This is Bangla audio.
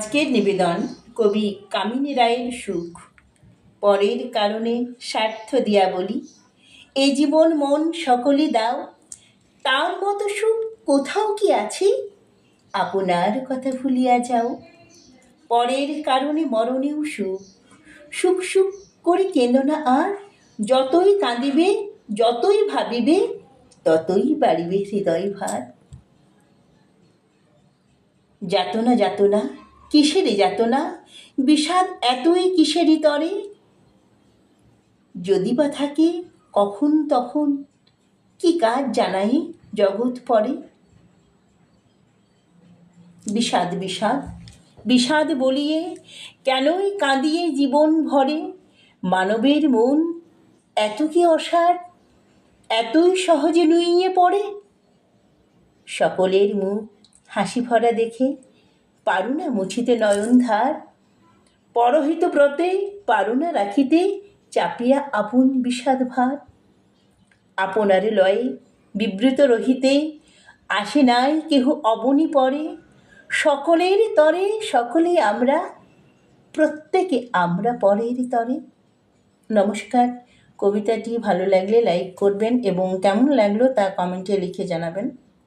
আজকের নিবেদন কবি কামিনী রায়ের সুখ। পরের কারণে স্বার্থ দিয়া বলি, এ জীবন মন সকলে দাও, তার মতো সুখ কোথাও কি আছে? আপনার কথা ভুলিয়া যাও। পরের কারণে মরণেও সুখ সুখ সুখ করে কেঁদো না আর? যতই কাঁদিবে, যতই ভাবিবে, ততই বাড়িবে হৃদয় ভার যাতনা যাতনা কিসেরে যাতনা? বিষাদ এতই কিসেরই তরে যদি বা থাকে, কখন তখন কি কাজ জানাই জগৎ পরে? বিষাদ বিষাদ বিষাদ বলিয়ে কেনই কাঁদিয়ে জীবন ভরে? মানবের মন এত কি অসার, এতই সহজে নুইয়ে পড়ে? সকলের মুখ হাসি ভরা দেখে পারু না মুছিতে নয়ন ধার। পরহিত ব্রতে পারু না রাখিতে চাপিয়া আপন বিষাদ ভার। আপনারে লয়ে বিবৃত রহিতে আসে নাই কেহ অবনি পরে। সকলের তরে সকলেই আমরা, প্রত্যেকে আমরা পরের তরে। নমস্কার। কবিতাটি ভালো লাগলে লাইক করবেন এবং কেমন লাগল তা কমেন্টে লিখে জানাবেন।